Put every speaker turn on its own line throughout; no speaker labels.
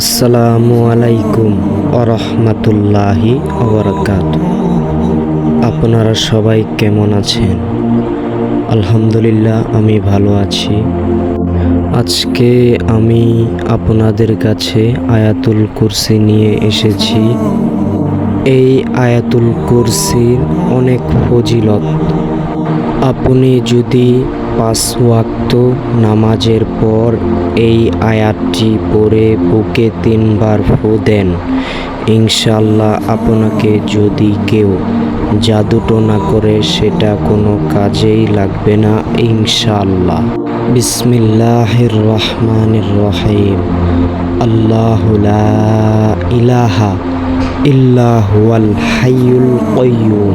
আসসালামু আলাইকুম আরহামাতুল্লাহি ওবরাকাত আপনারা সবাই কেমন আছেন? আলহামদুলিল্লাহ, আমি ভালো আছি। আজকে আমি আপনাদের কাছে আয়াতুল কুরসি নিয়ে এসেছি। এই আয়াতুল কুরসির অনেক ফজিলত। আপনি যদি পাঁচ ওয়াক্ত নামাজের পর এই আয়াতটি পড়ে বুকে তিনবার ফু দেন। ইনশাল্লাহ আপনাকে যদি কেউ জাদুটোনা করে, সেটা কোনো কাজেই লাগবে না ইনশাল্লাহ বিসমিল্লাহির রহমানির রহিম আল্লাহ ইলাহা ইল্লা হুয়াল হাইয়ুল কাইয়্যুম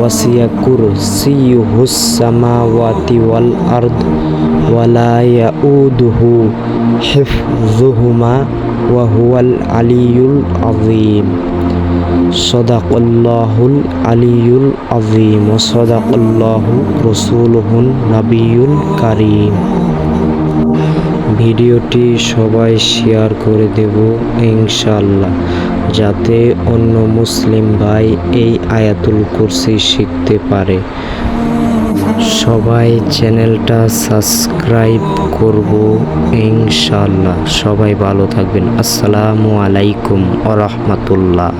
وسع كرسيه السماوات والأرض ولا يؤوده حفظهما وهو العلي العظيم صدق الله العلي العظيم وصدق الله رسوله النبي الكريم ভিডিওটি সবাই শেয়ার করে দেব ইনশাল্লাহ যাতে অন্য মুসলিম ভাই এই আয়াতুল কুরসি শিখতে পারে। সবাই চ্যানেলটা সাবস্ক্রাইব করব ইনশাল্লাহ সবাই ভালো থাকবেন। আসসালামু আলাইকুম আ রহমতুল্লাহ।